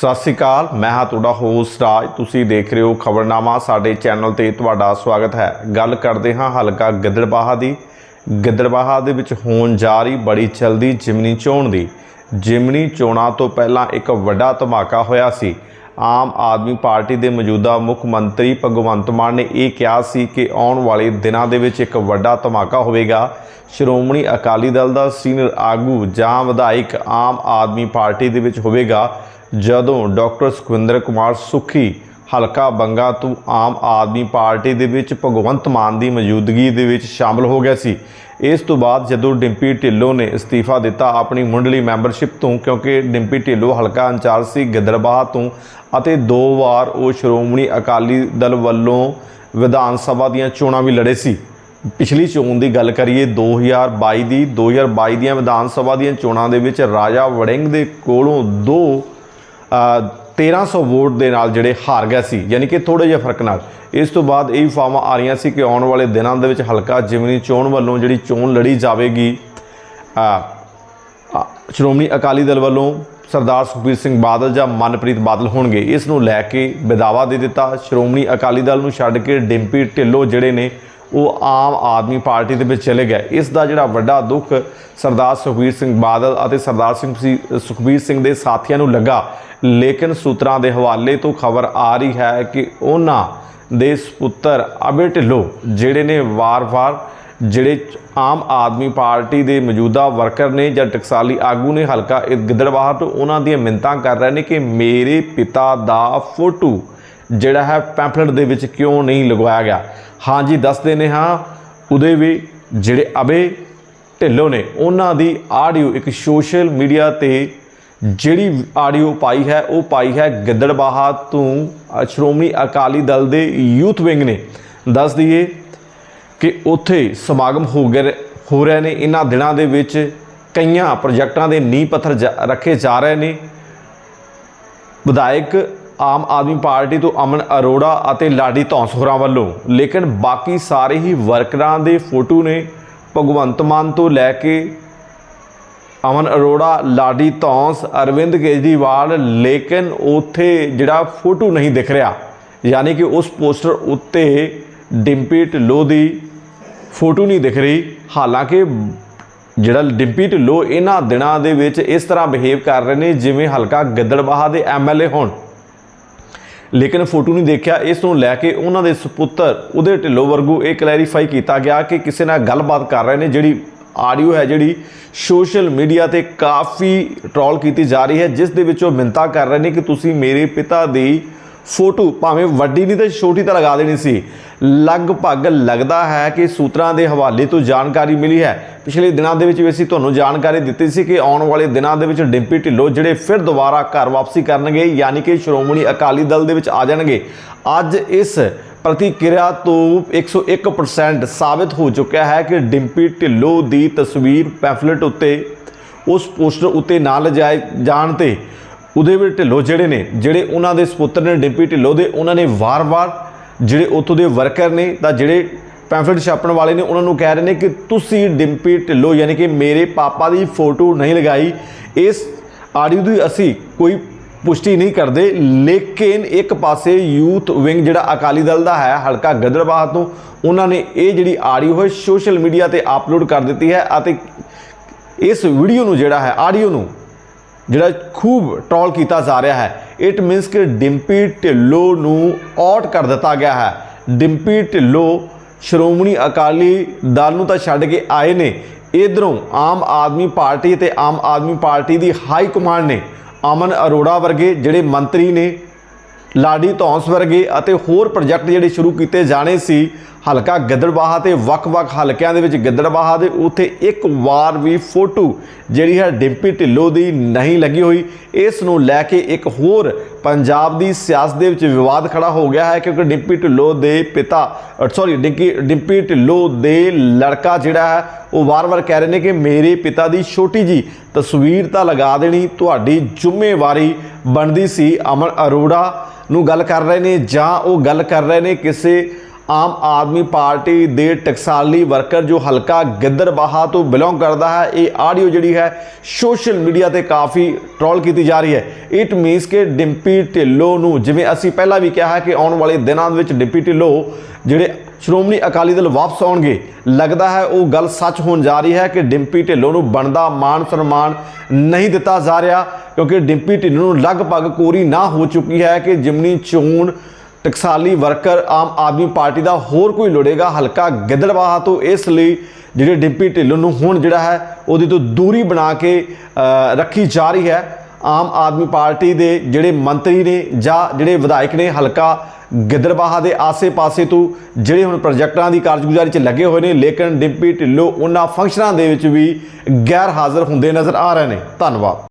ਸਤਿ ਸ਼੍ਰੀ ਅਕਾਲ, ਮੈਂ ਹਾਂ ਤੁਹਾਡਾ ਹੋਸਟ ਰਾਜ। ਤੁਸੀਂ ਦੇਖ ਰਹੇ ਹੋ ਖਬਰਨਾਮਾ, ਸਾਡੇ ਚੈਨਲ ਤੇ ਤੁਹਾਡਾ ਸਵਾਗਤ ਹੈ। ਗੱਲ ਕਰਦੇ ਹਾਂ ਹਲਕਾ ਗਿੱਦੜਬਾਹਾ ਦੀ। ਗਿੱਦੜਬਾਹਾ ਦੇ ਵਿੱਚ ਹੋਣ ਜਾ ਰਹੀ ਬੜੀ ਚਲਦੀ ਜਿਮਨੀ ਚੋਣ ਦੀ। ਜਿਮਨੀ ਚੋਣਾਂ ਤੋਂ ਪਹਿਲਾਂ ਇੱਕ ਵੱਡਾ ਧਮਾਕਾ ਹੋਇਆ ਸੀ। ਆਮ ਆਦਮੀ ਪਾਰਟੀ ਦੇ ਮੌਜੂਦਾ ਮੁੱਖ ਮੰਤਰੀ ਭਗਵੰਤ ਮਾਨ ਨੇ ਇਹ ਕਿਹਾ ਸੀ ਕਿ ਆਉਣ ਵਾਲੇ ਦਿਨਾਂ ਦੇ ਵਿੱਚ ਇੱਕ ਵੱਡਾ ਧਮਾਕਾ ਹੋਵੇਗਾ। ਸ਼੍ਰੋਮਣੀ ਅਕਾਲੀ ਦਲ ਦਾ ਸੀਨੀਅਰ ਆਗੂ ਜਾਂ ਵਿਧਾਇਕ ਆਮ ਆਦਮੀ ਪਾਰਟੀ ਦੇ ਵਿੱਚ ਹੋਵੇਗਾ। ਜਦੋਂ ਡਾਕਟਰ ਸੁਖਵਿੰਦਰ ਕੁਮਾਰ ਸੁਖੀ ਹਲਕਾ ਬੰਗਾ ਤੋਂ ਆਮ ਆਦਮੀ ਪਾਰਟੀ ਦੇ ਵਿੱਚ ਭਗਵੰਤ ਮਾਨ ਦੀ ਮੌਜੂਦਗੀ ਦੇ ਵਿੱਚ ਸ਼ਾਮਲ ਹੋ ਗਿਆ ਸੀ, ਇਸ ਤੋਂ ਬਾਅਦ ਜਦੋਂ ਡਿੰਪੀ ਢਿੱਲੋਂ ਨੇ ਅਸਤੀਫਾ ਦਿੱਤਾ ਆਪਣੀ ਮੁੰਡਲੀ ਮੈਂਬਰਸ਼ਿਪ ਤੋਂ, ਕਿਉਂਕਿ ਡਿੰਪੀ ਢਿੱਲੋਂ ਹਲਕਾ ਇੰਚਾਰਜ ਸੀ ਗਿੱਦੜਬਾਹਾ ਤੋਂ ਅਤੇ ਦੋ ਵਾਰ ਉਹ ਸ਼੍ਰੋਮਣੀ ਅਕਾਲੀ ਦਲ ਵੱਲੋਂ ਵਿਧਾਨ ਸਭਾ ਦੀਆਂ ਚੋਣਾਂ ਵੀ ਲੜੇ ਸੀ। ਪਿਛਲੀ ਚੋਣ ਦੀ ਗੱਲ ਕਰੀਏ 2022 ਦੀ 2022 ਦੀਆਂ ਵਿਧਾਨ ਸਭਾ ਦੀਆਂ ਚੋਣਾਂ ਦੇ ਵਿੱਚ ਰਾਜਾ ਵੜਿੰਗ ਦੇ ਕੋਲੋਂ ਦੋ 1300 ਵੋਟ ਦੇ ਨਾਲ ਜਿਹੜੇ ਹਾਰ ਗਿਆ ਸੀ, ਯਾਨੀ ਕਿ ਥੋੜੇ ਜਿਹਾ ਫ਼ਰਕ ਨਾਲ। ਇਸ ਤੋਂ ਬਾਅਦ ਇਹ ਫਾਰਮਾਂ ਆ ਰਹੀਆਂ ਸੀ ਕਿ ਆਉਣ ਵਾਲੇ ਦਿਨਾਂ ਦੇ ਵਿੱਚ ਹਲਕਾ ਜਿਮਨੀ ਚੋਣ ਵੱਲੋਂ ਜਿਹੜੀ ਚੋਣ ਲੜੀ ਜਾਵੇਗੀ ਸ਼੍ਰੋਮਣੀ ਅਕਾਲੀ ਦਲ ਵੱਲੋਂ ਸਰਦਾਰ ਸੁਖਬੀਰ ਸਿੰਘ ਬਾਦਲ ਜਾਂ ਮਨਪ੍ਰੀਤ ਬਾਦਲ ਹੋਣਗੇ, ਇਸ ਨੂੰ ਲੈ ਕੇ ਵਿਦਾਵਾ ਦੇ ਦਿੱਤਾ। ਸ਼੍ਰੋਮਣੀ ਅਕਾਲੀ ਦਲ ਨੂੰ ਛੱਡ ਕੇ ਡਿੰਪੀ ਢਿੱਲੋਂ ਜਿਹੜੇ ਨੇ ਉਹ ਆਮ ਆਦਮੀ ਪਾਰਟੀ ਦੇ ਵਿੱਚ ਚਲੇ ਗਏ। ਇਸ ਦਾ ਜਿਹੜਾ ਵੱਡਾ ਦੁੱਖ ਸਰਦਾਰ ਸੁਖਬੀਰ ਸਿੰਘ ਬਾਦਲ ਅਤੇ ਸਰਦਾਰ ਸਿੰਘ ਸੁਖਬੀਰ ਸਿੰਘ ਦੇ ਸਾਥੀਆਂ ਨੂੰ ਲੱਗਾ। ਲੇਕਿਨ ਸੂਤਰਾਂ ਦੇ ਹਵਾਲੇ ਤੋਂ ਖਬਰ ਆ ਰਹੀ ਹੈ ਕਿ ਉਹਨਾਂ ਦੇ ਸੁਪੁੱਤਰ ਅਬੇ ਢਿੱਲੋਂ, ਜਿਹੜੇ ਨੇ ਵਾਰ-ਵਾਰ ਜਿਹੜੇ ਆਮ ਆਦਮੀ ਪਾਰਟੀ ਦੇ ਮੌਜੂਦਾ ਵਰਕਰ ਨੇ ਜਾਂ ਟਕਸਾਲੀ ਆਗੂ ਨੇ ਹਲਕਾ ਇਹ ਗਿੱਦੜਬਾਹਾ ਤੋਂ ਉਹਨਾਂ ਦੀਆਂ ਮਿੰਤਾਂ ਕਰ ਰਹੇ ਨੇ ਕਿ ਮੇਰੇ ਪਿਤਾ ਦਾ ਫੋਟੋ ਜਿਹੜਾ ਹੈ ਪੈਂਫਲੇਟ ਦੇ ਵਿੱਚ ਕਿਉਂ ਨਹੀਂ ਲਗਵਾਇਆ ਗਿਆ? ਹਾਂਜੀ ਦੱਸਦੇ ਨੇ ਹਾਂ। ਉਹਦੇ ਵੀ ਜਿਹੜੇ ਅਬੇ ਢਿੱਲੋਂ ਨੇ, ਉਹਨਾਂ ਦੀ ਆਡੀਓ, ਇੱਕ ਸੋਸ਼ਲ ਮੀਡੀਆ ਤੇ ਜਿਹੜੀ ਆਡੀਓ ਪਾਈ ਹੈ, ਉਹ ਪਾਈ ਹੈ ਗਿੱਦੜਬਾਹਾ ਤੋਂ ਸ਼੍ਰੋਮਣੀ ਅਕਾਲੀ ਦਲ ਦੇ ਯੂਥ ਵਿੰਗ ਨੇ। ਦੱਸ ਦਈਏ ਕਿ ਉੱਥੇ ਸਮਾਗਮ ਹੋ ਗਏ ਹੋ ਰਹੇ ਨੇ। ਇਹਨਾਂ ਦਿਨਾਂ ਦੇ ਵਿੱਚ ਕਈਆਂ ਪ੍ਰੋਜੈਕਟਾਂ ਦੇ ਨੀਂਹ ਪੱਥਰ ਜਾ- ਰੱਖੇ ਜਾ ਰਹੇ ਨੇ। ਵਿਧਾਇਕ ਆਮ ਆਦਮੀ ਪਾਰਟੀ ਤੋਂ ਅਮਨ ਅਰੋੜਾ ਅਤੇ ਲਾਡੀ ਧੌਂਸ ਹੋਰਾਂ ਵੱਲੋਂ। ਲੇਕਿਨ ਬਾਕੀ ਸਾਰੇ ਹੀ ਵਰਕਰਾਂ ਦੇ ਫੋਟੋ ਨੇ ਭਗਵੰਤ ਮਾਨ ਤੋਂ ਲੈ ਕੇ ਅਮਨ ਅਰੋੜਾ, ਲਾਡੀ ਧੌਂਸ, ਅਰਵਿੰਦ ਕੇਜਰੀਵਾਲ, ਲੇਕਿਨ ਉੱਥੇ ਜਿਹੜਾ ਫੋਟੋ ਨਹੀਂ ਦਿਖ ਰਿਹਾ, ਯਾਨੀ ਕਿ ਉਸ ਪੋਸਟਰ ਉੱਤੇ ਡਿੰਪੀ ਢਿੱਲੋਂ ਦੀ ਫੋਟੋ ਨਹੀਂ ਦਿਖ ਰਹੀ। ਹਾਲਾਂਕਿ ਜਿਹੜਾ ਡਿੰਪੀ ਢਿੱਲੋਂ ਇਹਨਾਂ ਦਿਨਾਂ ਦੇ ਵਿੱਚ ਇਸ ਤਰ੍ਹਾਂ ਬਿਹੇਵ ਕਰ ਰਹੇ ਨੇ, ਜਿਵੇਂ ਹਲਕਾ ਗਿੱਦੜਬਾਹਾ ਦੇ ਐਮਐਲਏ ਹੋਣ। ਲੇਕਿਨ ਫੋਟੋ ਨਹੀਂ ਦੇਖਿਆ, ਇਸ ਨੂੰ ਲੈ ਕੇ ਉਹਨਾਂ ਦੇ ਸੁਪੁੱਤਰ ਉਹਦੇ ਢਿੱਲੋਂ ਵਰਗੂ ਇਹ ਕਲੈਰੀਫਾਈ ਕੀਤਾ ਗਿਆ ਕਿ ਕਿਸੇ ਨਾਲ ਗੱਲਬਾਤ ਕਰ ਰਹੇ ਨੇ, ਜਿਹੜੀ ਆਡੀਓ ਹੈ, ਜਿਹੜੀ ਸੋਸ਼ਲ ਮੀਡੀਆ ਤੇ ਕਾਫੀ ਟ੍ਰੋਲ ਕੀਤੀ ਜਾ ਰਹੀ ਹੈ, ਜਿਸ ਦੇ ਵਿੱਚ ਉਹ ਮਿੰਤਾ ਕਰ ਰਹੇ ਨੇ ਕਿ ਤੁਸੀਂ ਮੇਰੇ ਪਿਤਾ ਦੀ ਫੋਟੋ ਭਾਵੇਂ ਵੱਡੀ ਨਹੀਂ ਤਾਂ ਛੋਟੀ ਤਾਂ ਲਗਾ ਦੇਣੀ ਸੀ। ਲਗਭਗ ਲੱਗਦਾ ਹੈ ਕਿ ਸੂਤਰਾਂ ਦੇ ਹਵਾਲੇ ਤੋਂ ਜਾਣਕਾਰੀ ਮਿਲੀ ਹੈ। ਪਿਛਲੇ ਦਿਨਾਂ ਦੇ ਵਿੱਚ ਵੀ ਅਸੀਂ ਤੁਹਾਨੂੰ ਜਾਣਕਾਰੀ ਦਿੱਤੀ ਸੀ ਕਿ ਆਉਣ ਵਾਲੇ ਦਿਨਾਂ ਦੇ ਵਿੱਚ ਡਿੰਪੀ ਢਿੱਲੋਂ ਜਿਹੜੇ ਫਿਰ ਦੁਬਾਰਾ ਘਰ ਵਾਪਸੀ ਕਰਨਗੇ, ਯਾਨੀ ਕਿ ਸ਼੍ਰੋਮਣੀ ਅਕਾਲੀ ਦਲ ਦੇ ਵਿੱਚ ਆ ਜਾਣਗੇ। ਅੱਜ ਇਸ ਪ੍ਰਤੀਕਿਰਿਆ ਤੋਂ 101% ਸਾਬਿਤ ਹੋ ਚੁੱਕਿਆ ਹੈ ਕਿ ਡਿੰਪੀ ਢਿੱਲੋਂ ਦੀ ਤਸਵੀਰ ਪੈਫਲੇਟ ਉੱਤੇ, ਉਸ ਪੋਸਟਰ ਉੱਤੇ ਨਾ ਲਜਾਏ ਜਾਣ ਤੇ ਉਹਦੇ ਵੀ ਢਿੱਲੋਂ ਜਿਹੜੇ ਨੇ, ਜਿਹੜੇ ਉਹਨਾਂ ਦੇ ਸੁਪੁੱਤਰ ਨੇ, ਡਿੰਪੀ ਢਿੱਲੋਂ ਦੇ, ਉਹਨਾਂ ਨੇ ਵਾਰ-ਵਾਰ ਜਿਹੜੇ ਉੱਥੋਂ ਦੇ ਵਰਕਰ ਨੇ ਤਾਂ ਜਿਹੜੇ ਪੈਂਫਲੇਟ ਛਾਪਣ ਵਾਲੇ ਨੇ, ਉਹਨਾਂ ਨੂੰ ਕਹਿ ਰਹੇ ਨੇ ਕਿ ਤੁਸੀਂ ਡਿੰਪੀ ਢਿੱਲੋਂ ਯਾਨੀ ਕਿ ਮੇਰੇ ਪਾਪਾ ਦੀ ਫੋਟੋ ਨਹੀਂ ਲਗਾਈ। ਇਸ ਆਡੀਓ ਦੀ ਅਸੀਂ ਕੋਈ ਪੁਸ਼ਟੀ ਨਹੀਂ ਕਰਦੇ, ਲੇਕਿਨ ਇੱਕ ਪਾਸੇ ਯੂਥ ਵਿੰਗ ਜਿਹੜਾ ਅਕਾਲੀ ਦਲ ਦਾ ਹੈ, ਹਲਕਾ ਗਦਰਬਾਹ ਤੋਂ, ਉਹਨਾਂ ਨੇ ਇਹ ਜਿਹੜੀ ਆਡੀਓ ਹੈ, ਸੋਸ਼ਲ ਮੀਡੀਆ ਤੇ ਅਪਲੋਡ ਕਰ ਦਿੱਤੀ ਹੈ ਅਤੇ ਇਸ ਵੀਡੀਓ ਨੂੰ ਜਿਹੜਾ ਹੈ, ਆਡੀਓ ਨੂੰ ਜਿਹੜਾ ਖੂਬ ਟ੍ਰੋਲ ਕੀਤਾ ਜਾ ਰਿਹਾ ਹੈ ਇਟ ਮੀਨਸ ਕਿ ਡਿੰਪੀ ਢਿੱਲੋਂ ਨੂੰ ਆਊਟ ਕਰ ਦਿੱਤਾ ਗਿਆ ਹੈ। ਡਿੰਪੀ ਢਿੱਲੋਂ ਸ਼੍ਰੋਮਣੀ ਅਕਾਲੀ ਦਲ ਨੂੰ ਤਾਂ ਛੱਡ ਕੇ ਆਏ ਨੇ। ਇਧਰੋਂ ਆਮ ਆਦਮੀ ਪਾਰਟੀ ਤੇ ਆਮ ਆਦਮੀ ਪਾਰਟੀ ਦੀ ਹਾਈ ਕਮਾਂਡ ਨੇ। ਅਮਨ ਅਰੋੜਾ ਵਰਗੇ ਜਿਹੜੇ ਮੰਤਰੀ ਨੇ ਲਾਡੀ ਧੌਂਸ ਵਰਗੇ ਅਤੇ ਹੋਰ ਪ੍ਰੋਜੈਕਟ ਜਿਹੜੇ ਸ਼ੁਰੂ ਕੀਤੇ ਜਾਣੇ ਸੀ, ਹਲਕਾ ਗਿੱਦੜਬਾਹਾ ਤੇ ਵੱਖ-ਵੱਖ ਹਲਕਿਆਂ ਦੇ ਵਿੱਚ ਗਿੱਦੜਬਾਹਾ ਦੇ, ਉੱਥੇ ਇੱਕ ਵਾਰ ਵੀ ਫੋਟੋ ਜਿਹੜੀ ਹੈ ਡਿੰਪੀ ਢਿੱਲੋਂ ਦੀ ਨਹੀਂ ਲੱਗੀ ਹੋਈ। ਇਸ ਨੂੰ ਲੈ ਕੇ ਇੱਕ ਹੋਰ ਪੰਜਾਬ ਦੀ ਸਿਆਸਤ ਦੇ ਵਿੱਚ ਵਿਵਾਦ ਖੜਾ ਹੋ ਗਿਆ ਹੈ ਕਿਉਂਕਿ ਡਿੰਪੀ ਢਿੱਲੋਂ ਦੇ ਪਿਤਾ ਸੌਰੀ ਡਿੰਕੀ, ਡਿੰਪੀ ਢਿੱਲੋਂ ਦੇ ਲੜਕਾ ਜਿਹੜਾ ਹੈ, ਉਹ ਵਾਰ-ਵਾਰ ਕਹਿ ਰਹੇ ਨੇ ਕਿ ਮੇਰੇ ਪਿਤਾ ਦੀ ਛੋਟੀ ਜੀ ਤਸਵੀਰ ਤਾਂ ਲਗਾ ਦੇਣੀ, ਤੁਹਾਡੀ ਜ਼ਿੰਮੇਵਾਰੀ ਬਣਦੀ ਸੀ। ਅਮਨ ਅਰੋੜਾ ਨੂੰ ਗੱਲ ਕਰ ਰਹੇ ਨੇ ਜਾਂ ਉਹ ਗੱਲ ਕਰ ਰਹੇ ਨੇ ਕਿਸੇ ਆਮ ਆਦਮੀ ਪਾਰਟੀ ਦੇ ਟਕਸਾਲੀ ਵਰਕਰ ਜੋ ਹਲਕਾ ਗਿੱਦੜਬਾਹਾ ਤੋਂ ਬਿਲੋਂਗ ਕਰਦਾ ਹੈ, ਇਹ ਆਡੀਓ ਜਿਹੜੀ ਹੈ ਸੋਸ਼ਲ ਮੀਡੀਆ ਤੇ ਕਾਫੀ ਟ੍ਰੋਲ ਕੀਤੀ ਜਾ ਰਹੀ ਹੈ। ਇਟ ਮੀਨਸ ਕਿ ਡਿੰਪੀ ਢਿੱਲੋਂ ਨੂੰ, ਜਿਵੇਂ ਅਸੀਂ ਪਹਿਲਾਂ ਵੀ ਕਿਹਾ ਹੈ ਕਿ ਆਉਣ ਵਾਲੇ ਦਿਨਾਂ ਦੇ ਵਿੱਚ ਡਿੰਪੀ ਢਿੱਲੋਂ ਜਿਹੜੇ ਸ਼੍ਰੋਮਣੀ ਅਕਾਲੀ ਦਲ ਵਾਪਸ ਆਉਣਗੇ, ਲੱਗਦਾ ਹੈ ਉਹ ਗੱਲ ਸੱਚ ਹੋਣ ਜਾ ਰਹੀ ਹੈ ਕਿ ਡਿੰਪੀ ਢਿੱਲੋਂ ਨੂੰ ਬਣਦਾ ਮਾਣ ਸਨਮਾਨ ਨਹੀਂ ਦਿੱਤਾ ਜਾ ਰਿਹਾ, ਕਿਉਂਕਿ ਡਿੰਪੀ ਢਿੱਲੋਂ ਨੂੰ ਲਗਭਗ ਕੋਰੀ ਨਾ ਹੋ ਚੁੱਕੀ ਹੈ ਕਿ ਜਿਮਨੀ ਚੋਣ ਟਕਸਾਲੀ ਵਰਕਰ ਆਮ ਆਦਮੀ ਪਾਰਟੀ ਦਾ ਹੋਰ ਕੋਈ ਲੁੜੇਗਾ? ਹਲਕਾ ਗਿੱਦੜਬਾਹਾ ਤੋਂ ਇਸ ਲਈ ਜਿਹੜੇ ਡਿੰਪੀ ਢਿੱਲੋਂ ਨੂੰ ਹੁਣ ਜਿਹੜਾ ਹੈ, ਉਹਦੇ ਤੋਂ ਦੂਰੀ ਬਣਾ ਕੇ ਰੱਖੀ ਜਾ ਰਹੀ ਹੈ। ਆਮ ਆਦਮੀ ਪਾਰਟੀ ਦੇ ਜਿਹੜੇ ਮੰਤਰੀ ਨੇ ਜਾਂ ਜਿਹੜੇ ਵਿਧਾਇਕ ਨੇ ਹਲਕਾ ਗਿੱਦੜਬਾਹਾ ਦੇ ਆਸੇ-ਪਾਸੇ ਤੋਂ, ਜਿਹੜੇ ਹੁਣ ਪ੍ਰੋਜੈਕਟਾਂ ਦੀ ਕਾਰਜਗੁਜ਼ਾਰੀ 'ਚ ਲੱਗੇ ਹੋਏ ਨੇ, ਲੇਕਿਨ ਡਿੰਪੀ ਢਿੱਲੋਂ ਉਹਨਾਂ ਫੰਕਸ਼ਨਾਂ ਦੇ ਵਿੱਚ ਵੀ ਗੈਰ ਹਾਜ਼ਰ ਹੁੰਦੇ ਨਜ਼ਰ ਆ ਰਹੇ ਨੇ। ਧੰਨਵਾਦ।